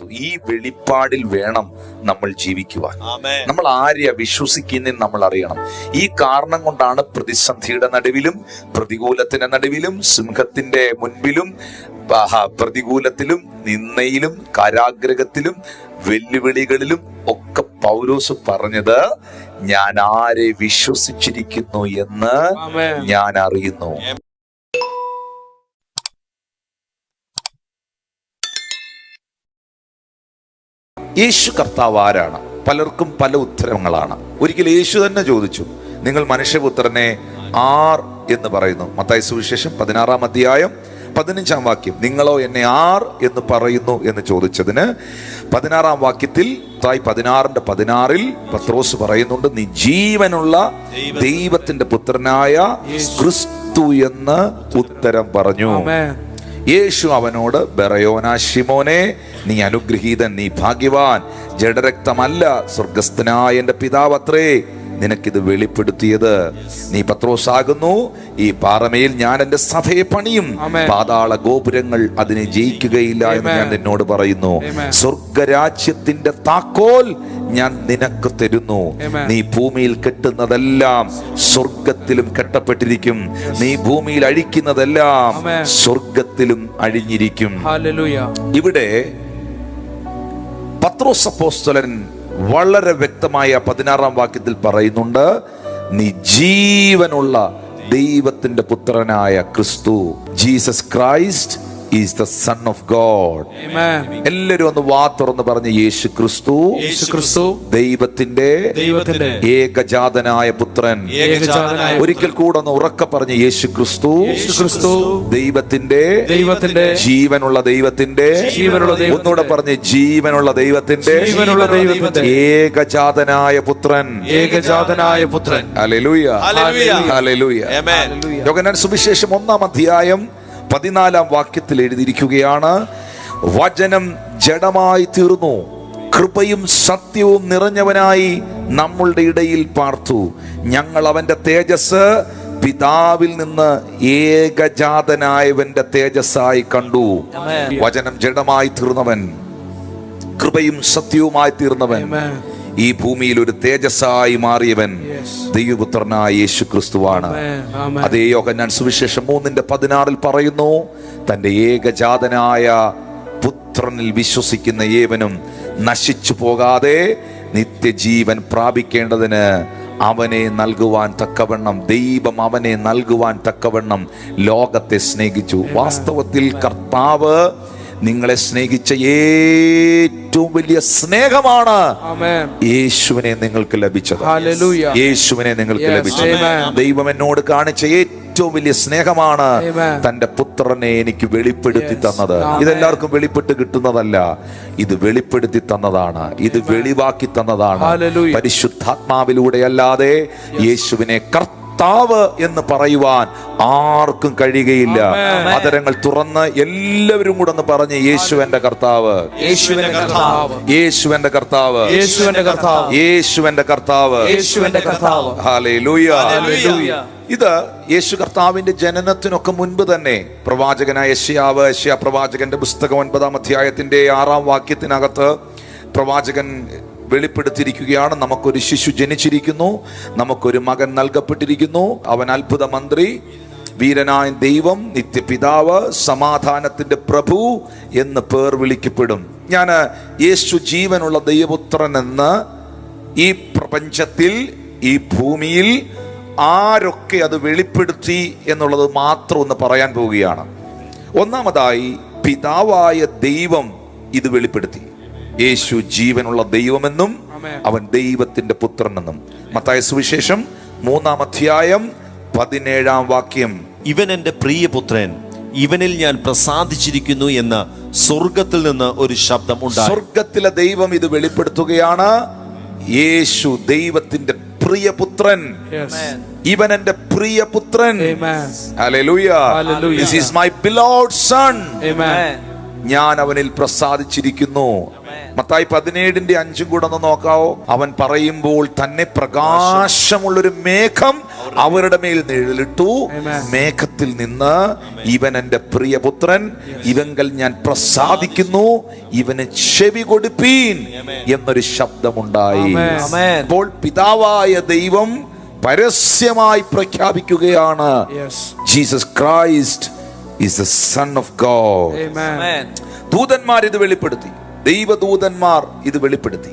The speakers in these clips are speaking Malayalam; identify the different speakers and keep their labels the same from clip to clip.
Speaker 1: പാർത്തു ഈ വെളിപ്പാടിൽ വേണം നമ്മൾ ജീവിക്കുവാൻ. നമ്മൾ ആരെയാ വിശ്വസിക്കുന്നതെന്ന് നമ്മൾ അറിയണം. ഈ കാരണം കൊണ്ടാണ് പ്രതിസന്ധിയുടെ നടുവിലും പ്രതികൂലത്തിന്റെ നടുവിലും സിംഹത്തിന്റെ മുൻപിലും പ്രതികൂലത്തിലും നിന്നയിലും കാരാഗ്രഹത്തിലും വെല്ലുവിളികളിലും ഒക്കെ പൗലോസ് പറഞ്ഞത് ഞാൻ ആരെ വിശ്വസിച്ചിരിക്കുന്നു എന്ന് ഞാൻ അറിയുന്നു. യേശു കർത്താവ് ആരാണ്? പലർക്കും പല ഉത്തരങ്ങളാണ്. ഒരിക്കൽ യേശു തന്നെ ചോദിച്ചു നിങ്ങൾ മനുഷ്യപുത്രനെ ആർ എന്ന് പറയുന്നു? മത്തായ സുവിശേഷം പതിനാറാം അധ്യായം പതിനഞ്ചാം വാക്യം നിങ്ങളോ എന്നെ ആർ എന്ന് പറയുന്നു? എന്ന് ചോദിച്ചതിന് പതിനാറാം വാക്യത്തിൽ തായ് പതിനാറിന്റെ പതിനാറിൽ പത്രോസ് പറയുന്നുണ്ട് നീ ജീവനുള്ള ദൈവത്തിന്റെ പുത്രനായ ക്രിസ്തു എന്ന് ഉത്തരം പറഞ്ഞു. യേശു അവനോട് ബറയോന ശിമോനെ നീ അനുഗ്രഹീതൻ നീ ഭാഗ്യവാൻ ജഡരക്തമല്ല സ്വർഗസ്ഥനായ എന്റെ പിതാവ് അത്രേ നിനക്കിത് വെളിപ്പെടുത്തിയത്. നീ പത്രോസാകുന്നു. ഈ പാറമേൽ ഞാൻ എന്റെ സഭയെ പണിയും. പാതാള ഗോപുരങ്ങൾ അതിനെ ജയിക്കുകയില്ല എന്ന് ഞാൻ നിന്നോട് പറയുന്നു. സ്വർഗരാജ്യത്തിന്റെ താക്കോൽ ഞാൻ നിനക്ക് തരുന്നു. നീ ഭൂമിയിൽ കെട്ടുന്നതെല്ലാം സ്വർഗത്തിലും കെട്ടപ്പെട്ടിരിക്കും. നീ ഭൂമിയിൽ അഴിക്കുന്നതെല്ലാം. സ്വർഗത്തിലും അഴിഞ്ഞിരിക്കും. ഇവിടെ പത്രോസ് അപ്പോസ്തലൻ വളരെ വ്യക്തമായ പതിനാറാം വാക്യത്തിൽ പറയുന്നുണ്ട് നീ ജീവനുള്ള ദൈവത്തിന്റെ പുത്രനായ ക്രിസ്തു Jesus Christ is the son of God. എല്ലാരും ഒന്ന് വാ തുറന്ന് പറഞ്ഞ് യേശു ക്രിസ്തു
Speaker 2: ക്രിസ്തു
Speaker 1: ദൈവത്തിന്റെ
Speaker 2: ദൈവത്തിന്റെ
Speaker 1: ഏകജാതനായ പുത്രൻ. ഒരിക്കൽ കൂടെ ഒന്ന് ഉറക്ക പറഞ്ഞ് യേശു ക്രിസ്തു
Speaker 2: ക്രിസ്തു
Speaker 1: ദൈവത്തിന്റെ
Speaker 2: ദൈവത്തിന്റെ
Speaker 1: ജീവനുള്ള ദൈവത്തിന്റെ
Speaker 2: ജീവനുള്ള
Speaker 1: ഒന്നുകൂടെ പറഞ്ഞ് ജീവനുള്ള ദൈവത്തിന്റെ
Speaker 2: ജീവനുള്ള ദൈവത്തിന്റെ
Speaker 1: ഏകജാതനായ പുത്രൻ.
Speaker 2: ഏകജാതനായ പുത്രൻ.
Speaker 1: അലലുയ
Speaker 3: അലലുയ
Speaker 1: യോഹന്നാൻ സുവിശേഷം ഒന്നാം അധ്യായം പതിനാലാം വാക്യത്തിൽ എഴുതിയിരിക്കുകയാണ് വചനം ജഡമായി തീർന്നു കൃപയും സത്യവും നിറഞ്ഞവനായി നമ്മളുടെ ഇടയിൽ പാർത്തു. ഞങ്ങൾ അവന്റെ തേജസ് പിതാവിൽ നിന്ന് ഏകജാതനായവന്റെ തേജസ്സായി കണ്ടു. വചനം ജഡമായി തീർന്നവൻ കൃപയും സത്യവുമായി തീർന്നവൻ. ഈ ഭൂമിയിൽ ഒരു തേജസ്സായി മാറിയവൻ ദൈവപുത്രനായ യേശു ക്രിസ്തുവാണ് അതേ യോഗ ഞാൻ സുവിശേഷം മൂന്നിന്റെ പതിനാറിൽ പറയുന്നു. തന്റെ ഏകജാതനായ പുത്രനിൽ വിശ്വസിക്കുന്ന ഏവനും നശിച്ചു പോകാതെ നിത്യജീവൻ പ്രാപിക്കേണ്ടതിന് അവനെ നൽകുവാൻ തക്കവണ്ണം ദൈവം അവനെ നൽകുവാൻ തക്കവണ്ണം ലോകത്തെ സ്നേഹിച്ചു. വാസ്തവത്തിൽ കർത്താവ് നിങ്ങളെ സ്നേഹിച്ച ഏറ്റവും വലിയ സ്നേഹമാണ്. യേശുവിനെ നിങ്ങൾക്ക് ലഭിച്ചത്. യേശുവിനെ നിങ്ങൾക്ക് ലഭിച്ചത്. ദൈവം എന്നോട് കാണിച്ച ഏറ്റവും വലിയ സ്നേഹമാണ് തന്റെ പുത്രനെ എനിക്ക് വെളിപ്പെടുത്തി തന്നത്. ഇതെല്ലാവർക്കും വെളിപ്പെട്ട് കിട്ടുന്നതല്ല. ഇത് വെളിപ്പെടുത്തി തന്നതാണ്. ഇത് വെളിവാക്കി തന്നതാണ്. പരിശുദ്ധാത്മാവിലൂടെ അല്ലാതെ യേശുവിനെ കർത്താവ് എന്ന് പറയുവാൻ ആർക്കും കഴിയുകയില്ല. അതരങ്ങൾ തുറന്ന് എല്ലാവരും കൂടെ ഒന്ന് പറഞ്ഞ് യേശുവന്റെ കർത്താവ്.
Speaker 2: യേശുവിന്റെ കർത്താവ്.
Speaker 1: യേശുവന്റെ കർത്താവ്.
Speaker 2: യേശുവിന്റെ കർത്താവ്.
Speaker 1: യേശുവന്റെ കർത്താവ്.
Speaker 2: യേശുവിന്റെ കർത്താവ്.
Speaker 1: ഇത് യേശു കർത്താവിന്റെ ജനനത്തിനൊക്കെ മുൻപ് തന്നെ പ്രവാചകനായ യശയാവ് യശയ പ്രവാചകന്റെ പുസ്തകം ഒൻപതാം അധ്യായത്തിന്റെ ആറാം വാക്യത്തിനകത്ത് പ്രവാചകൻ വെളിപ്പെടുത്തിയിരിക്കുകയാണ്. നമുക്കൊരു ശിശു ജനിച്ചിരിക്കുന്നു. നമുക്കൊരു മകൻ നൽകപ്പെട്ടിരിക്കുന്നു. അവൻ അത്ഭുത മന്ത്രി വീരനായ ദൈവം നിത്യപിതാവ് സമാധാനത്തിന്റെ പ്രഭു എന്ന് പേർ വിളിക്കപ്പെടും. ഞാൻ യേശു ജീവനുള്ള ദൈവപുത്രൻ എന്ന് ഈ പ്രപഞ്ചത്തിൽ ഈ ഭൂമിയിൽ ആരൊക്കെ അത് വെളിപ്പെടുത്തി എന്നുള്ളത് മാത്രം ഒന്ന് പറയാൻ പോവുകയാണ്. ഒന്നാമതായി പിതാവായ ദൈവം ഇത് വെളിപ്പെടുത്തി. യേശു ജീവനുള്ള ദൈവമെന്നും അവൻ ദൈവത്തിന്റെ പുത്രനെന്നും മത്തായ സുവിശേഷം മൂന്നാം അധ്യായം പതിനേഴാം വാക്യം
Speaker 3: ഇവൻ എന്റെ പ്രിയപുത്രൻ ഇവനിൽ ഞാൻ പ്രസാദിച്ചിരിക്കുന്നു എന്ന് സ്വർഗത്തിൽ നിന്ന് ഒരു ശബ്ദം ഉണ്ടായി
Speaker 1: സ്വർഗത്തിലെ ദൈവം ഇത് വെളിപ്പെടുത്തുകയാണ് യേശു ദൈവത്തിന്റെ പ്രിയപുത്രൻ
Speaker 2: Yes.
Speaker 1: ഇവൻ എന്റെ പ്രിയപുത്രൻ
Speaker 2: Amen.
Speaker 1: Hallelujah.
Speaker 2: Hallelujah.
Speaker 1: This is my beloved son. ഞാൻ അവനിൽ പ്രസാദിച്ചിരിക്കുന്നു മത്തായി പതിനേഴിന്റെ അഞ്ചും കൂടെ ഒന്ന് നോക്കാവോ? അവൻ പറയുമ്പോൾ തന്നെ പ്രകാശമുള്ളൊരു മേഘം അവരുടെ മേൽ നിഴലിട്ടു. മേഘത്തിൽ നിന്ന് ഇവൻ എന്റെ പ്രിയപുത്രൻ ഇവങ്കൽ ഞാൻ പ്രസാദിക്കുന്നു ഇവന് ചെവി കൊടുപ്പീൻ എന്നൊരു ശബ്ദമുണ്ടായി. അപ്പോൾ പിതാവായ ദൈവം പരസ്യമായി പ്രഖ്യാപിക്കുകയാണ്. Jesus Christ is the son of God ദൂതന്മാർ ഇത് വെളിപ്പെടുത്തി. ദൈവദൂതന്മാർ ഇത് വെളിപ്പെടുത്തി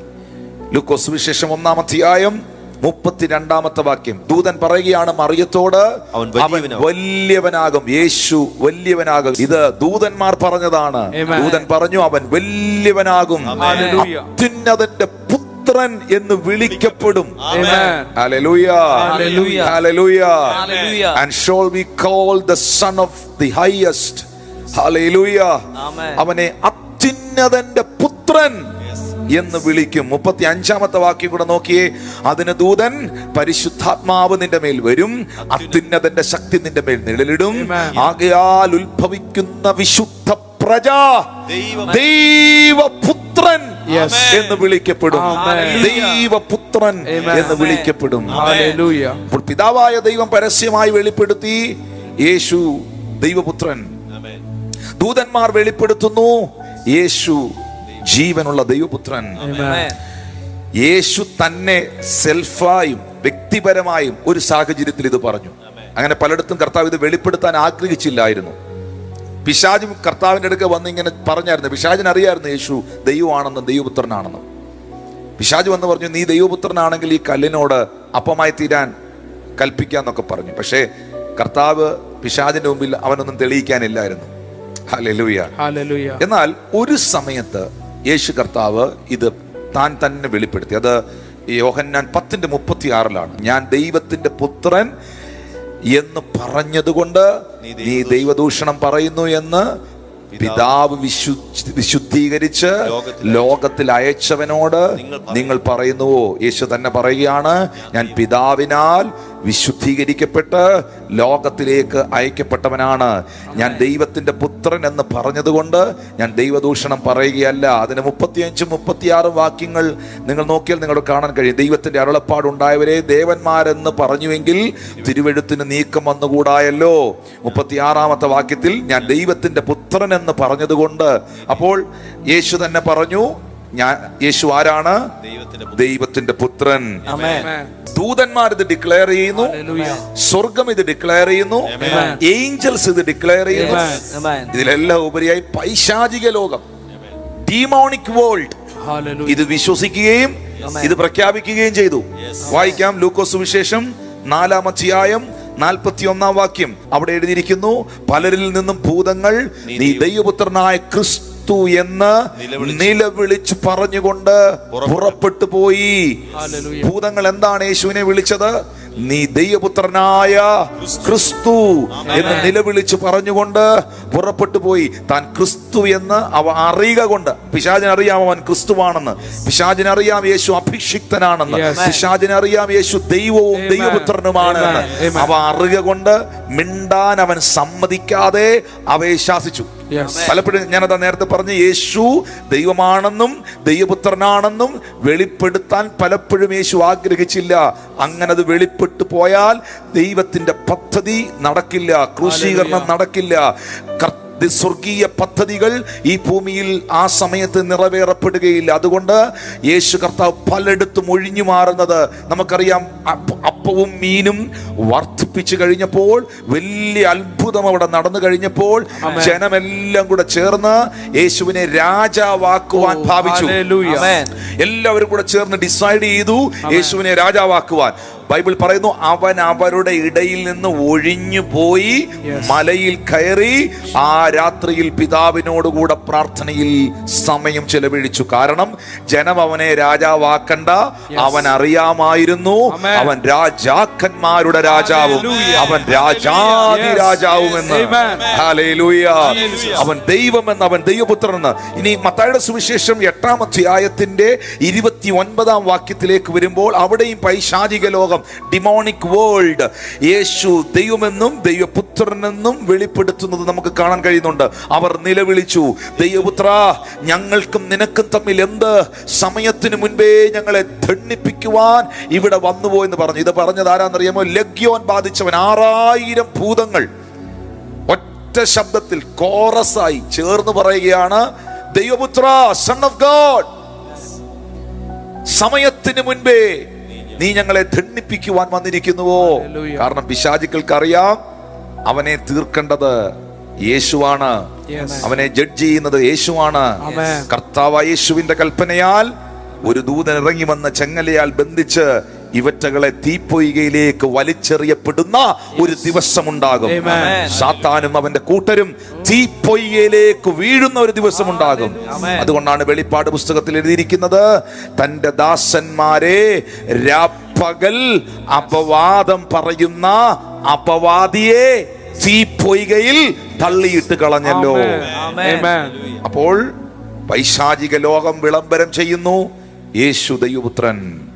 Speaker 1: ലുക്കോസ് വിശേഷം ഒന്നാം അധ്യായം മുപ്പത്തിരണ്ടാമത്തെ വാക്യം ദൂതൻ പറയുകയാണ് മറിയത്തോട്
Speaker 3: അവൻ വലിയവനാകും.
Speaker 1: യേശു വലിയവനാകും ഇത് ദൂതന്മാർ പറഞ്ഞതാണ് ദൂതൻ പറഞ്ഞു അവൻ വലിയവനാകും. അത്യുന്നതന്റെ പുത്രൻ എന്ന് വിളിക്കപ്പെടും
Speaker 2: Amen.
Speaker 1: Hallelujah.
Speaker 4: Hallelujah.
Speaker 1: Hallelujah.
Speaker 4: Hallelujah.
Speaker 1: And shall be called the son of the highest. Hallelujah.
Speaker 4: Amen.
Speaker 1: അവനെ അത്യുന്നതന്റെ പുത്രൻ എന്ന് വിളിക്കും. മുപ്പത്തി അഞ്ചാമത്തെ വാക്യം കൂടെ നോക്കിയേ. അതിന് ദൂതൻ പരിശുദ്ധാത്മാവ് നിന്റെ മേൽ വരും. അത്യുന്നതന്റെ ശക്തി നിന്റെ മേൽ നിഴലിടും. ആകയാൽ ഉത്ഭവിക്കുന്ന വിശുദ്ധ പ്രജ
Speaker 3: ദൈവ-
Speaker 1: ദൈവപുത്രൻ എന്ന് വിളിക്കപ്പെടും. ദൈവപുത്രൻ എന്ന് വിളിക്കപ്പെടും. അപ്പോൾ പിതാവായ ദൈവം പരസ്യമായി വെളിപ്പെടുത്തി. യേശു ദൈവപുത്രൻ. ദൂതന്മാർ വെളിപ്പെടുത്തുന്നു. യേശു ജീവനുള്ള ദൈവപുത്രൻ. യേശു തന്നെ സെൽഫായും വ്യക്തിപരമായും ഒരു സാഹചര്യത്തിൽ ഇത് പറഞ്ഞു. അങ്ങനെ പലയിടത്തും കർത്താവ് ഇത് വെളിപ്പെടുത്താൻ ആഗ്രഹിച്ചില്ലായിരുന്നു. പിശാജും കർത്താവിന്റെ അടുക്ക വന്ന് ഇങ്ങനെ പറഞ്ഞായിരുന്നു പിശാജിന് അറിയായിരുന്നു യേശു ദൈവമാണെന്നും ദൈവപുത്രനാണെന്നും. പിശാജ് വന്ന് പറഞ്ഞു നീ ദൈവപുത്രനാണെങ്കിൽ ഈ കല്ലിനോട് അപ്പമായി തീരാൻ കൽപ്പിക്കാന്നൊക്കെ പറഞ്ഞു. പക്ഷേ കർത്താവ് പിശാജിന്റെ മുമ്പിൽ അവനൊന്നും തെളിയിക്കാനില്ലായിരുന്നു. എന്നാൽ ഒരു സമയത്ത് യേശു കർത്താവ് ഇത് താൻ തന്നെ വെളിപ്പെടുത്തി. അത് യോഹന്നാൻ പത്തിന്റെ മുപ്പത്തി ആറിലാണ് ഞാൻ ദൈവത്തിന്റെ പുത്രൻ എന്ന് പറഞ്ഞതുകൊണ്ട് നീ ദൈവദൂഷണം പറയുന്നു എന്ന് പിതാവ് വിശു വിശുദ്ധീകരിച്ച്
Speaker 3: ലോകത്തിൽ
Speaker 1: ലോകത്തിൽ അയച്ചവനോട് നിങ്ങൾ പറയുന്നുവോ? യേശു തന്നെ പറയുകയാണ് ഞാൻ പിതാവിനാൽ വിശുദ്ധീകരിക്കപ്പെട്ട് ലോകത്തിലേക്ക് അയക്കപ്പെട്ടവനാണ്. ഞാൻ ദൈവത്തിന്റെ പുത്രൻ എന്ന് പറഞ്ഞതുകൊണ്ട് ഞാൻ ദൈവദൂഷണം പറയുകയല്ല. അതിന് മുപ്പത്തിയഞ്ചും മുപ്പത്തിയാറും വാക്യങ്ങൾ നിങ്ങൾ നോക്കിയാൽ നിങ്ങൾ കാണാൻ കഴിയും. ദൈവത്തിന്റെ അരുളപ്പാടുണ്ടായവരെ ദേവന്മാരെന്ന് പറഞ്ഞുവെങ്കിൽ തിരുവെഴുത്തിന് നീക്കം വന്നുകൂടായല്ലോ. മുപ്പത്തിയാറാമത്തെ വാക്യത്തിൽ ഞാൻ ദൈവത്തിന്റെ പുത്രൻ എന്ന് പറഞ്ഞതുകൊണ്ട് അപ്പോൾ യേശു തന്നെ പറഞ്ഞു ഞാൻ യേശു ആരാണ്?
Speaker 3: ദൈവത്തിന്റെ
Speaker 1: ദൈവത്തിന്റെ പുത്രൻ.
Speaker 2: ആമേൻ
Speaker 1: ദൂതന്മാർ ഇത് ഡിക്ലെയർ ചെയ്യുന്നു. സ്വർഗം ഇത് ഡിക്ലെയർ ചെയ്യുന്നു. ഏഞ്ചൽസ് ഇത് ഡിക്ലെയർ ചെയ്യുന്നു. ഇതിലെല്ലാം ഉപരിയായി പൈശാചിക ലോകം. ഡീമോണിക് വേൾഡ് ഇത് വിശ്വസിക്കുകയും ഇത് പ്രഖ്യാപിക്കുകയും ചെയ്തു. വായിക്കാം ലൂക്കോസ് സുവിശേഷം നാലാം അധ്യായം നാൽപ്പത്തി ഒന്നാം വാക്യം. അവിടെ എഴുതിയിരിക്കുന്നു പലരിൽ നിന്നും ഭൂതങ്ങൾ നീ ദൈവപുത്രനായ ക്രിസ്തു എന്ന്
Speaker 3: നിലവിളിച്ച്
Speaker 1: പറഞ്ഞുകൊണ്ട് പുറപ്പെട്ടു പോയി.
Speaker 2: ഹല്ലേലൂയ.
Speaker 1: ഭൂതങ്ങൾ എന്താണ് യേശുവിനെ വിളിച്ചത്? നീ ദൈവപുത്രനായ ക്രിസ്തു എന്ന് നിലവിളിച്ച് പറഞ്ഞുകൊണ്ട് പുറപ്പെട്ടു പോയി. താൻ ക്രിസ്തു എന്ന് അവ അറിയുക കൊണ്ട്. പിശാചിനറിയാം അവൻ ക്രിസ്തുവാണെന്ന്. പിശാചിനറിയാം യേശു അഭിഷിക്തനാണെന്ന്. പിശാചിനറിയാം യേശു ദൈവവും
Speaker 2: ദൈവപുത്രനുമാണ്
Speaker 1: ദൈവപുത്രനുമാണെന്ന്. അവ അറിയുക കൊണ്ട് മിണ്ടാൻ അവൻ സമ്മതിക്കാതെ അവയെ ശാസിച്ചു പലപ്പോഴും ഞാനതാ നേരത്തെ പറഞ്ഞു യേശു ദൈവമാണെന്നും ദൈവപുത്രനാണെന്നും വെളിപ്പെടുത്താൻ പലപ്പോഴും യേശു ആഗ്രഹിച്ചില്ല. അങ്ങനെ അത് വെളിപ്പെട്ടു പോയാൽ ദൈവത്തിന്റെ പദ്ധതി നടക്കില്ല ക്രൂശീകരണം നടക്കില്ല. സ്വർഗീയ പദ്ധതികൾ ഈ ഭൂമിയിൽ ആ സമയത്ത് നിറവേറപ്പെടുകയില്ല. അതുകൊണ്ട് യേശു കർത്താവ് പലയിടത്തും ഒഴിഞ്ഞു മാറുന്നത് നമുക്കറിയാം. അപ്പവും മീനും വർദ്ധിപ്പിച്ചു കഴിഞ്ഞപ്പോൾ വലിയ അത്ഭുതം അവിടെ നടന്നു കഴിഞ്ഞപ്പോൾ ജനമെല്ലാം കൂടെ ചേർന്ന് യേശുവിനെ രാജാവാക്കുവാൻ
Speaker 2: ഓ,
Speaker 1: ഭാവിച്ചു. എല്ലാവരും കൂടെ ചേർന്ന് ഡിസൈഡ് ചെയ്തു യേശുവിനെ രാജാവാക്കുവാൻ. ബൈബിൾ പറയുന്നു അവൻ അവരുടെ ഇടയിൽ നിന്ന് ഒഴിഞ്ഞു പോയി മലയിൽ കയറി ആ രാത്രിയിൽ പിതാവിനോടുകൂടെ പ്രാർത്ഥനയിൽ സമയം ചെലവഴിച്ചു. കാരണം ജനം അവനെ രാജാവാക്കണ്ട. അവൻ അറിയാമായിരുന്നു. അവൻ രാജാക്കന്മാരുടെ രാജാവും. അവൻ രാജാതി. രാജാവുമെന്ന്
Speaker 2: ദൈവം
Speaker 1: എന്ന്. അവൻ ദൈവമെന്ന് അവൻ ദൈവപുത്രനെന്ന് ഇനി മത്തായുടെ സുവിശേഷം എട്ടാം അധ്യായത്തിന്റെ ഇരുപത്തി ഒൻപതാം വാക്യത്തിലേക്ക് വരുമ്പോൾ അവിടെയും പൈശാചിക ലോകം ലോകം ഡിമോണിക് വേൾഡ് യേശു ദൈവമെന്നും ദൈവപുത്രനെന്നും വെളിപ്പെടുത്തുന്നത് നമുക്ക് കാണാൻ കഴിയുന്നുണ്ട്. അവർ നിലവിളിച്ചു ദൈവപുത്ര ഞങ്ങൾക്കും നിനക്കും തമ്മിൽ എന്ത്? സമയത്തിന് മുൻപേ ഞങ്ങളെ ദണ്ണിപ്പിക്കുവാൻ ഇവിടെ വന്നുപോയെന്ന് പറഞ്ഞു. ഇത് പറഞ്ഞത് ആരാന്നറിയാമോ? ലഗ്യോൻ ബാധിച്ചവൻ. ആറായിരം ഭൂതങ്ങൾ ഒറ്റ ശബ്ദത്തിൽ കോറസായി ചേർന്ന് പറയുകയാണ് ദൈവപുത്ര സൺ ഓഫ് ഗോഡ് സമയത്തിന് മുൻപേ നീ ഞങ്ങളെ ധണ്ണിപ്പിക്കുവാൻ വന്നിരിക്കുന്നുവോ? കാരണം പിശാചുക്കൾക്ക് അറിയാം അവനെ തീർക്കേണ്ടത് യേശുവാണ്. അവനെ ജഡ്ജ് ചെയ്യുന്നത് യേശുവാണ്. കർത്താവ് യേശുവിന്റെ കൽപ്പനയാൽ ഒരു ദൂതൻ ഇറങ്ങി വന്ന ചെങ്ങലയാൽ ബന്ധിച്ച് ഇവറ്റകളെ തീപ്പൊയ്കയിലേക്ക് വലിച്ചെറിയപ്പെടുന്ന ഒരു ദിവസമുണ്ടാകും.
Speaker 2: ഉണ്ടാകും
Speaker 1: സാത്താനും അവന്റെ കൂട്ടരും തീപ്പൊയ്കയിലേക്ക് വീഴുന്ന ഒരു ദിവസമുണ്ടാകും.
Speaker 2: ഉണ്ടാകും
Speaker 1: അതുകൊണ്ടാണ് വെളിപ്പാട് പുസ്തകത്തിൽ എഴുതിയിരിക്കുന്നത് തന്റെ ദാസന്മാരെ രാപ്പകൽ അപവാദം പറയുന്ന അപവാദിയെ തീപ്പൊയ്കയിൽ തള്ളിയിട്ട് കളഞ്ഞല്ലോ.
Speaker 2: Amen.
Speaker 1: അപ്പോൾ പൈശാചിക ലോകം വിളംബരം ചെയ്യുന്നു. യേശു ദൈവപുത്രൻ.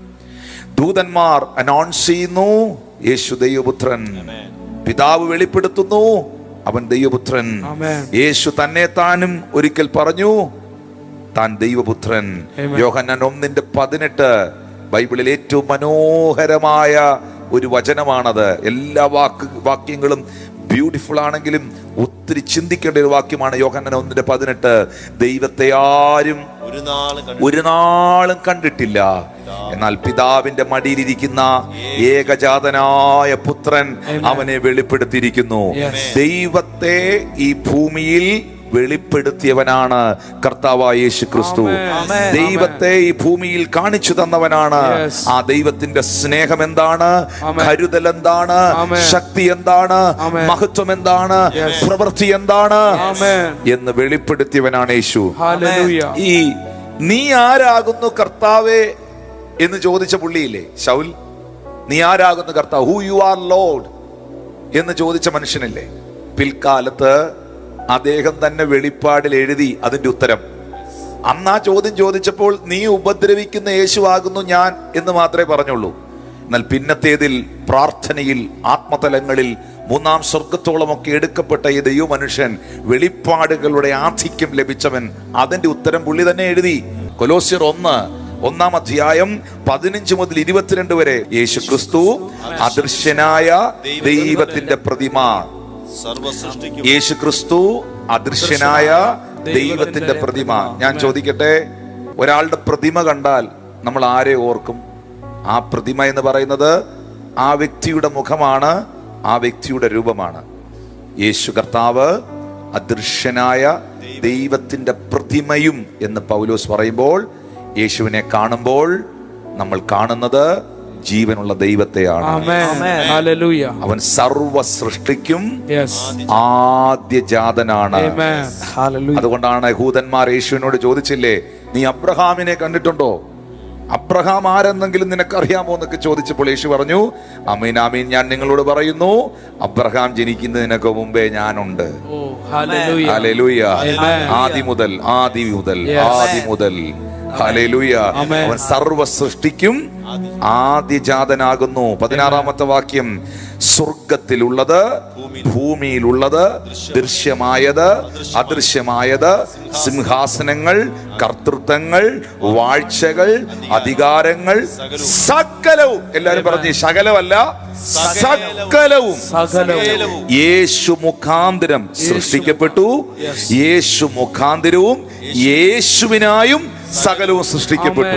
Speaker 1: ദൂതന്മാർ അനൗൺസ് ചെയ്യുന്നു. യേശു ദൈവപുത്രൻ പിതാവ് വെളിപ്പെടുത്തുന്നു. അവൻ ദൈവപുത്രൻ യേശു തന്നെ താനും ഒരിക്കൽ പറഞ്ഞു. താൻ ദൈവപുത്രൻ. യോഹന്നാൻ ഒന്നിന്റെ പതിനെട്ട് ബൈബിളിൽ ഏറ്റവും മനോഹരമായ ഒരു വചനമാണത്. എല്ലാ വാക്ക് വാക്യങ്ങളും ബ്യൂട്ടിഫുൾ ആണെങ്കിലും ഒത്തിരി ചിന്തിക്കേണ്ട ഒരു വാക്യമാണ് യോഹന്നാൻ ഒന്നിന്റെ പതിനെട്ട്. ദൈവത്തെ ആരും
Speaker 3: ഒരു നാളും
Speaker 1: കണ്ടിട്ടില്ല. എന്നാൽ പിതാവിന്റെ മടിയിലിരിക്കുന്ന ഏകജാതനായ പുത്രൻ അവനെ വെളിപ്പെടുത്തിയിരിക്കുന്നു. ദൈവത്തെ ഈ ഭൂമിയിൽ വെളിപ്പെടുത്തിയവനാണ് കർത്താവായ യേശു ക്രിസ്തു ദൈവത്തെ ഈ ഭൂമിയിൽ കാണിച്ചു തന്നവനാണ്. ആ ദൈവത്തിന്റെ സ്നേഹം എന്താണ്. കരുതൽ എന്താണ്? ശക്തി എന്താണ്? മഹത്വം എന്താണ്? പ്രവൃത്തി എന്താണ്? എന്ന് വെളിപ്പെടുത്തിയവനാണ് യേശു. ഈ നീ ആരാകുന്നു കർത്താവേ എന്ന് ചോദിച്ച പുള്ളിയില്ലേ ശൗൽ നീ ആരാകുന്ന കർത്താവ്? ഹു യു ആർ ലോഡ് എന്ന് ചോദിച്ച മനുഷ്യനില്ലേ പിൽക്കാലത്ത് അദ്ദേഹം തന്നെ വെളിപ്പാടിൽ എഴുതി അതിന്റെ ഉത്തരം. അന്ന് ആ ചോദ്യം ചോദിച്ചപ്പോൾ നീ ഉപദ്രവിക്കുന്ന യേശുവാകുന്നു ഞാൻ എന്ന് മാത്രമേ പറഞ്ഞുള്ളൂ. എന്നാൽ പിന്നത്തേതിൽ പ്രാർത്ഥനയിൽ ആത്മതലങ്ങളിൽ മൂന്നാം സ്വർഗത്തോളമൊക്കെ എടുക്കപ്പെട്ട ഈ ദൈവ മനുഷ്യൻ വെളിപ്പാടുകളുടെ ആധിക്യം ലഭിച്ചവൻ അതിന്റെ ഉത്തരം പുള്ളി തന്നെ എഴുതി. കൊലോസ്യർ ഒന്ന് ഒന്നാം അധ്യായം പതിനഞ്ച് മുതൽ ഇരുപത്തിരണ്ട് വരെ യേശു ക്രിസ്തു അദൃശ്യനായ ദൈവത്തിന്റെ പ്രതിമ. യേശു ക്രിസ്തു അദൃശ്യനായ ദൈവത്തിന്റെ പ്രതിമ. ഞാൻ ചോദിക്കട്ടെ ഒരാളുടെ പ്രതിമ കണ്ടാൽ നമ്മൾ ആരെ ഓർക്കും? ആ പ്രതിമ എന്ന് പറയുന്നത് ആ വ്യക്തിയുടെ മുഖമാണ് ആ വ്യക്തിയുടെ രൂപമാണ്. യേശു കർത്താവ് അദൃശ്യനായ ദൈവത്തിന്റെ പ്രതിമയും എന്ന് പൗലോസ് പറയുമ്പോൾ യേശുവിനെ കാണുമ്പോൾ നമ്മൾ കാണുന്നത് ജീവനുള്ള ദൈവത്തെയാണ്
Speaker 2: Amen. Hallelujah.
Speaker 1: അവൻ സർവ സൃഷ്ടിക്കും
Speaker 2: ആദ്യ
Speaker 1: ആദ്യജാതനാണ്
Speaker 2: Amen. Hallelujah.
Speaker 1: അതുകൊണ്ടാണ് യഹൂദന്മാർ യേശുവിനോട് ചോദിച്ചില്ലേ നീ അബ്രഹാമിനെ കണ്ടിട്ടുണ്ടോ അബ്രഹാം ആരെന്നെങ്കിലും നിനക്കറിയാമോ എന്നൊക്കെ ചോദിച്ചപ്പോൾ യേശു പറഞ്ഞു അമീൻ അമീൻ ഞാൻ നിങ്ങളോട് പറയുന്നു അബ്രഹാം ജനിക്കുന്നതിനൊക്കെ മുമ്പേ ഞാനുണ്ട്. ആദി മുതൽ ആദി മുതൽ
Speaker 2: ആദ്യ
Speaker 1: ആദി മുതൽ. അവൻ സർവ സൃഷ്ടിക്കും ആദ്യജാതനാകുന്നു പതിനാറാമത്തെ വാക്യം. സ്വർഗത്തിലുള്ളത് ഭൂമിയിലുള്ളത് ദൃശ്യമായത് അദൃശ്യമായത് സിംഹാസനങ്ങൾ കർത്തൃത്വങ്ങൾ വാഴ്ചകൾ അധികാരങ്ങൾ സകലവും. എല്ലാരും പറഞ്ഞു ശകലമല്ല സകലവും.
Speaker 2: സകലവും.
Speaker 1: യേശു മുഖാന്തരം സൃഷ്ടിക്കപ്പെട്ടു. യേശു മുഖാന്തരവും യേശുവിനായും സകലവും സൃഷ്ടിക്കപ്പെട്ടു.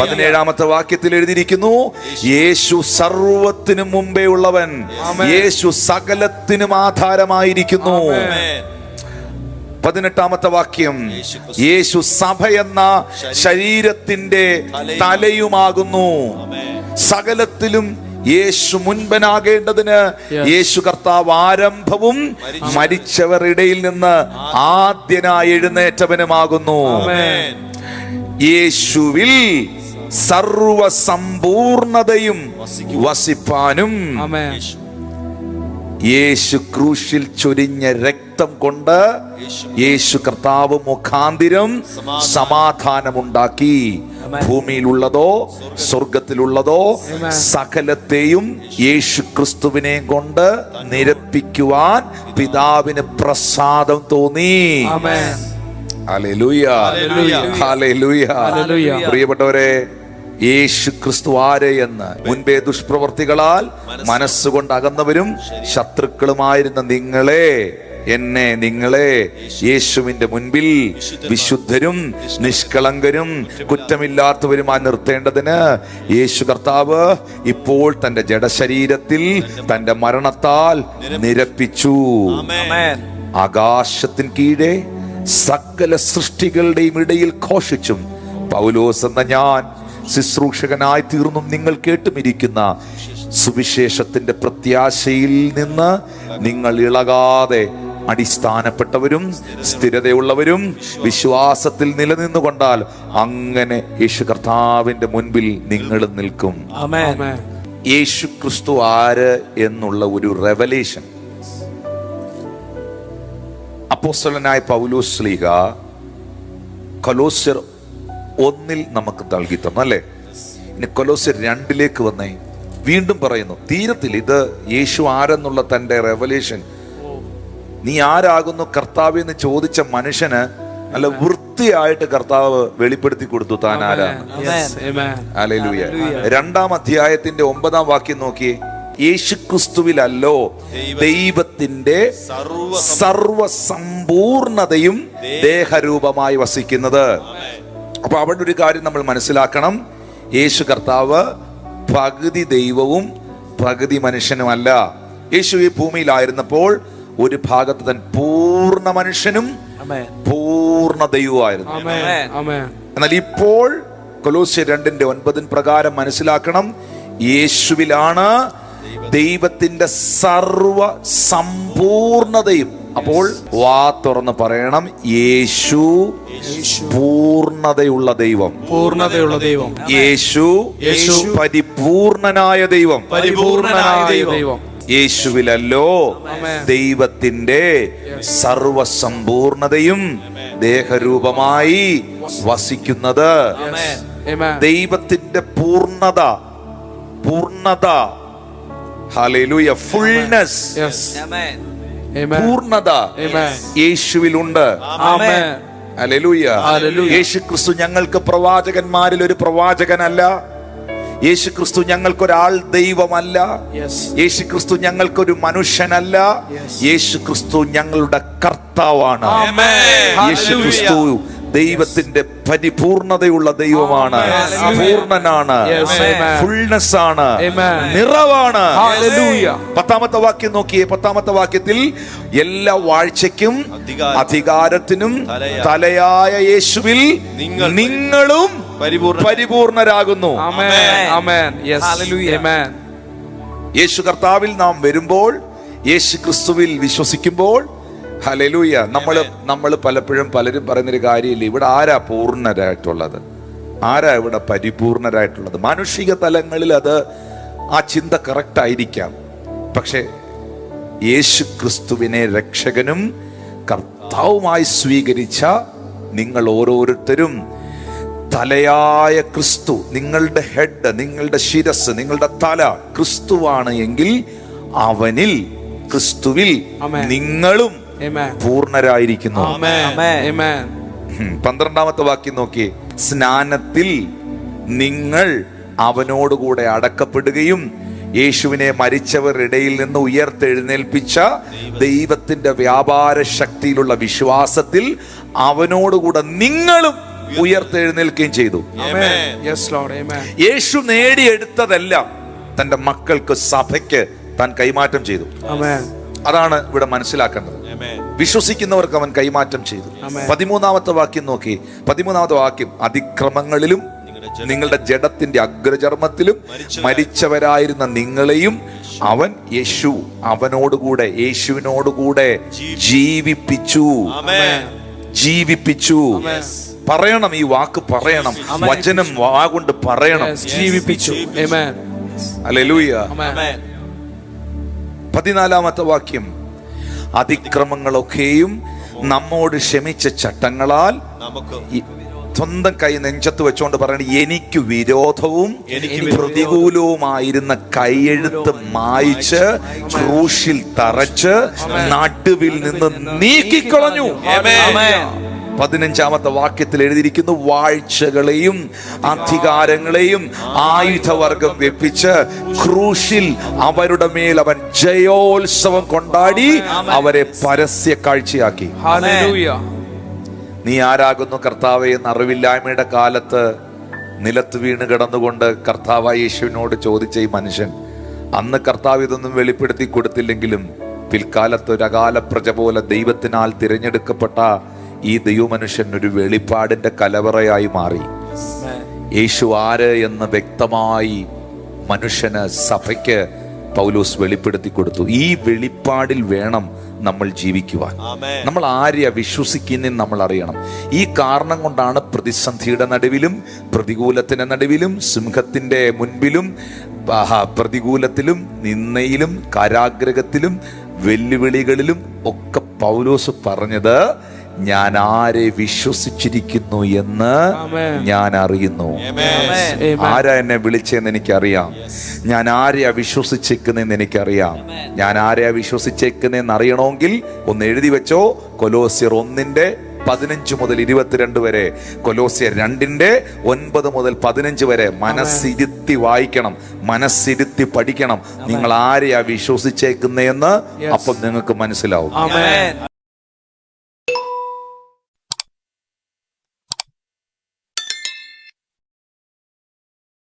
Speaker 1: പതിനേഴാമത്തെ വാക്യത്തിൽ എഴുതിയിരിക്കുന്നു യേശു സർവത്തിനും മുമ്പേ ഉള്ളവൻ യേശു സകലത്തിനും ആധാരമായിരിക്കുന്നു. പതിനെട്ടാമത്തെ വാക്യം യേശു സഭ എന്ന ശരീരത്തിന്റെ തലയുമാകുന്നു. സകലത്തിലും യേശു മുൻപനാകേണ്ടതിന് യേശു കർത്താവ് ആരംഭവും മരിച്ചവർ ഇടയിൽ നിന്ന് ആദ്യനായി എഴുന്നേറ്റവനുമാകുന്നു. യേശുവിൽ സർവസമ്പൂർണതയും വസിപ്പാനും. യേശു ക്രൂശിൽ ചൊരിഞ്ഞ രക്തം കൊണ്ട് യേശു കർത്താവ് മുഖാന്തിരം സമാധാനമുണ്ടാക്കി. ഭൂമിയിലുള്ളതോ സ്വർഗത്തിലുള്ളതോ സകലത്തെയും യേശു ക്രിസ്തുവിനെ കൊണ്ട് നിരപ്പിക്കുവാൻ പിതാവിന് പ്രസാദം തോന്നി. പ്രിയപ്പെട്ടവരെ യേശു ക്രിസ്തു ആരെ എന്ന്? മുൻപേ ദുഷ്പ്രവർത്തികളാൽ മനസ്സുകൊണ്ട് അകന്നവരും ശത്രുക്കളുമായിരുന്ന നിങ്ങളെ എന്നെ നിങ്ങളെ യേശുവിന്റെ മുൻപിൽ വിശുദ്ധരും നിഷ്കളങ്കരും കുറ്റമില്ലാത്തവരുമായി നിർത്തേണ്ടതിന് യേശു കർത്താവ് ഇപ്പോൾ തന്റെ ജഡശരീരത്തിൽ തന്റെ മരണത്താൽ നിരപ്പിച്ചു. ആകാശത്തിന് കീഴെ സകല സൃഷ്ടികളുടെയും ഇടയിൽ ഘോഷിച്ചും പൗലോസ് എന്ന ഞാൻ ശുശ്രൂഷകനായി തീർന്നും നിങ്ങൾ കേട്ടുമിരിക്കുന്ന സുവിശേഷത്തിന്റെ പ്രത്യാശയിൽ നിന്ന് നിങ്ങൾ ഇളകാതെ അടിസ്ഥാനപ്പെട്ടവരും സ്ഥിരതയുള്ളവരും വിശ്വാസത്തിൽ നിലനിന്നുകൊണ്ടാൽ അങ്ങനെ യേശു കർത്താവിന്റെ മുൻപിൽ നിങ്ങൾ നിൽക്കും. യേശു ക്രിസ്തു ആര് എന്നുള്ള ഒരു റെവലേഷൻ. അപ്പോസ്തലനായ പൗലോസ് ലീഗ കൊലോസ്യർ ഒന്നിൽ നമുക്ക് നൽകി തന്നു അല്ലേ? ഇനി കൊലോസ്യർ രണ്ടിലേക്ക് വന്നേ. വീണ്ടും പറയുന്നു തീരത്തിൽ ഇത് യേശു ആരെന്നുള്ള തന്റെ റെവലേഷൻ? നീ ആരാകുന്നു കർത്താവ് എന്ന് ചോദിച്ച മനുഷ്യന് നല്ല വൃത്തിയായിട്ട് കർത്താവ് വെളിപ്പെടുത്തി കൊടുത്തു താൻ ആരാണ്?
Speaker 2: Yes, amen.
Speaker 1: ഹല്ലേലൂയ രണ്ടാം അധ്യായത്തിന്റെ ഒമ്പതാം വാക്യം നോക്കിയേ. യേശു ക്രിസ്തുവിലല്ലോ ദൈവത്തിന്റെ സർവസമ്പൂർണതയും ദേഹരൂപമായി വസിക്കുന്നത്. അപ്പൊ അവിടെ ഒരു കാര്യം നമ്മൾ മനസ്സിലാക്കണം. യേശു കർത്താവ് പകുതി ദൈവവും പകുതി മനുഷ്യനുമല്ല. യേശു ഈ ഭൂമിയിലായിരുന്നപ്പോൾ ഒരു ഭാഗത്ത് തൻ പൂർണ മനുഷ്യനും പൂർണ ദൈവമായിരുന്നു
Speaker 2: Amen. Amen.
Speaker 1: എന്നാൽ ഇപ്പോൾ കൊലോസ്യ രണ്ടിന്റെ ഒൻപതിൻ പ്രകാരം മനസ്സിലാക്കണം യേശുവിലാണ് ദൈവത്തിന്റെ സർവ സമ്പൂർണതയും. അപ്പോൾ വാ തുറന്ന് പറയണം. യേശു പൂർണതയുള്ള ദൈവം.
Speaker 2: പൂർണതയുള്ള ദൈവം.
Speaker 1: യേശു
Speaker 2: യേശു
Speaker 1: പരിപൂർണനായ ദൈവം.
Speaker 2: പരിപൂർണനായ ദൈവം.
Speaker 1: യേശുവിലല്ലോ. ദൈവത്തിന്റെ സർവസമ്പൂർണതയും ദേഹരൂപമായി വസിക്കുന്നത്. ദൈവത്തിന്റെ പൂർണത പൂർണത ഫുൾനെസ്. യേശുവിലുണ്ട്. യേശു ക്രിസ്തു ഞങ്ങൾക്ക് പ്രവാചകന്മാരിൽ ഒരു പ്രവാചകനല്ല. യേശു ക്രിസ്തു ഞങ്ങൾക്കൊരാൾ ദൈവമല്ല.
Speaker 2: Yes.
Speaker 1: യേശു ക്രിസ്തു ഞങ്ങൾക്കൊരു മനുഷ്യനല്ല. യേശു ക്രിസ്തു ഞങ്ങളുടെ കർത്താവാണ്.
Speaker 2: Amen.
Speaker 1: യേശു
Speaker 2: Hallelujah.
Speaker 1: ക്രിസ്തു ദൈവത്തിന്റെ പരിപൂർണതയുള്ള ദൈവമാണ്.
Speaker 2: പൂർണനാണ് പൂർണനാണ്
Speaker 1: ഫുൾനെസ് ആണ്. നിറവാണ്. പത്താമത്തെ വാക്യം നോക്കിയേ. പത്താമത്തെ വാക്യത്തിൽ എല്ലാ വാഴ്ചയ്ക്കും അധികാരത്തിനും
Speaker 3: തലയായ-
Speaker 1: യേശുവിൽ നിങ്ങളും പരിപൂർണരാകുന്നു. യേശു കർത്താവിൽ നാം വരുമ്പോൾ യേശു ക്രിസ്തുവിൽ വിശ്വസിക്കുമ്പോൾ ഹലലൂയ നമ്മൾ നമ്മൾ പലപ്പോഴും പലരും പറയുന്നൊരു കാര്യമില്ല? ഇവിടെ ആരാ പൂർണരായിട്ടുള്ളത്? ആരാ ഇവിടെ പരിപൂർണരായിട്ടുള്ളത്? മാനുഷിക തലങ്ങളിൽ അത് ആ ചിന്ത കറക്റ്റ് ആയിരിക്കാം. പക്ഷേ യേശു ക്രിസ്തുവിനെ രക്ഷകനും കർത്താവുമായി സ്വീകരിച്ച നിങ്ങൾ ഓരോരുത്തരും തലയായ ക്രിസ്തു നിങ്ങളുടെ ഹെഡ് നിങ്ങളുടെ ശിരസ് നിങ്ങളുടെ തല ക്രിസ്തുവാണ് എങ്കിൽ അവനിൽ ക്രിസ്തുവിൽ. നിങ്ങളും.
Speaker 2: പൂർണരായിരിക്കുന്നു.
Speaker 1: ഉം, പന്ത്രണ്ടാമത്തെ വാക്യം നോക്കി. സ്നാനത്തിൽ നിങ്ങൾ അവനോടുകൂടെ അടക്കപ്പെടുകയും യേശുവിനെ മരിച്ചവരിടയിൽ നിന്ന് ഉയർത്തെഴുന്നേൽപ്പിച്ച ദൈവത്തിന്റെ വ്യാപാര ശക്തിയിലുള്ള വിശ്വാസത്തിൽ അവനോടുകൂടെ നിങ്ങളും ഉയർത്തെഴുന്നേൽക്കുകയും ചെയ്തു. യേശു നേടിയെടുത്തതെല്ലാം തന്റെ മക്കൾക്ക് സഭയ്ക്ക് താൻ കൈമാറ്റം ചെയ്തു. അതാണ് ഇവിടെ മനസ്സിലാക്കേണ്ടത്. വിശ്വസിക്കുന്നവർക്ക് അവൻ കൈമാറ്റം ചെയ്തു. പതിമൂന്നാമത്തെ വാക്യം നോക്കി. പതിമൂന്നാമത്തെ വാക്യം അതിക്രമങ്ങളിലും നിങ്ങളുടെ ജഡത്തിന്റെ അഗ്രചർമ്മത്തിലും മരിച്ചവരായിരുന്ന നിങ്ങളെയും അവൻ യേശു അവനോടുകൂടെ യേശുവിനോടുകൂടെ ജീവിപ്പിച്ചു. ജീവിപ്പിച്ചു. പറയണം ഈ വാക്ക് പറയണം. വചനം വാ കൊണ്ട് പറയണം.
Speaker 2: ജീവിപ്പിച്ചു.
Speaker 1: അല്ലെ
Speaker 2: ലൂയ.
Speaker 1: പതിനാലാമത്തെ വാക്യം അതിക്രമങ്ങളൊക്കെയും നമ്മോട് ക്ഷമിച്ച ചട്ടങ്ങളാൽ
Speaker 3: നമുക്ക്
Speaker 1: സ്വന്തം കൈ നെഞ്ചത്ത് വെച്ചുകൊണ്ട് പറയണ എനിക്ക് വിരോധവും
Speaker 3: എനിക്ക്
Speaker 1: പ്രതികൂലവുമായിരുന്ന കൈയെഴുത്ത് മായിച്ച് ക്രൂശിൽ തറച്ച് നടുവിൽ നിന്ന് നീക്കിക്കളഞ്ഞു. പതിനഞ്ചാമത്തെ വാക്യത്തിൽ എഴുതിയിരിക്കുന്നു വാഴ്ചകളെയും അധികാരങ്ങളെയും ആയുധവർഗം വെപ്പിച്ച് ക്രൂശിൽ അവരുടെ മേൽ അവൻ ജയോത്സവം കൊണ്ടാടി അവരെ പരസ്യ കാഴ്ചയാക്കി. നീ ആരാകുന്നു കർത്താവെ എന്ന അറിവില്ലായ്മയുടെ കാലത്ത് നിലത്ത് വീണ് കിടന്നുകൊണ്ട് കർത്താവ് യേശുവിനോട് ചോദിച്ച ഈ മനുഷ്യൻ അന്ന് കർത്താവ് ഇതൊന്നും വെളിപ്പെടുത്തി കൊടുത്തില്ലെങ്കിലും പിൽക്കാലത്ത് ഒരു അകാല പ്രജ പോലെ ദൈവത്തിനാൽ തിരഞ്ഞെടുക്കപ്പെട്ട ഈ ദൈവമനുഷ്യൻ ഒരു വെളിപ്പാടിന്റെ കലവറയായി മാറി. യേശു ആര് എന്ന് വ്യക്തമായി മനുഷ്യന് സഭയ്ക്ക് പൗലോസ് വെളിപ്പെടുത്തി കൊടുത്തു. ഈ വെളിപ്പാടിൽ വേണം നമ്മൾ ജീവിക്കുവാൻ. നമ്മൾ ആരെയാ വിശ്വസിക്കുന്നതെന്ന് നമ്മൾ അറിയണം. ഈ കാരണം കൊണ്ടാണ് പ്രതിസന്ധിയുടെ നടുവിലും പ്രതികൂലത്തിന്റെ നടുവിലും സിംഹത്തിന്റെ മുൻപിലും പ്രതികൂലത്തിലും നിന്നയിലും കാരാഗ്രഹത്തിലും വെല്ലുവിളികളിലും ഒക്കെ പൗലോസ് പറഞ്ഞത് ഞാൻ ആരെ വിശ്വസിച്ചിരിക്കുന്നു എന്ന് ഞാൻ അറിയുന്നു. ആരാ എന്നെ വിളിച്ചെന്ന് എനിക്കറിയാം. ഞാൻ ആരെയാ വിശ്വസിച്ചേക്കുന്നതെന്ന് എനിക്കറിയാം. ഞാൻ ആരെയാ വിശ്വസിച്ചേക്കുന്നതെന്ന് അറിയണമെങ്കിൽ ഒന്ന് എഴുതി വെച്ചോ. കൊലോസിയർ ഒന്നിന്റെ പതിനഞ്ച് മുതൽ ഇരുപത്തിരണ്ട് വരെ. കൊലോസിയർ രണ്ടിന്റെ ഒൻപത് മുതൽ പതിനഞ്ച് വരെ. മനസ്സിരുത്തി വായിക്കണം. മനസ്സിരുത്തി പഠിക്കണം. നിങ്ങൾ ആരെയാ വിശ്വസിച്ചേക്കുന്നതെന്ന് അപ്പം നിങ്ങൾക്ക് മനസ്സിലാവും.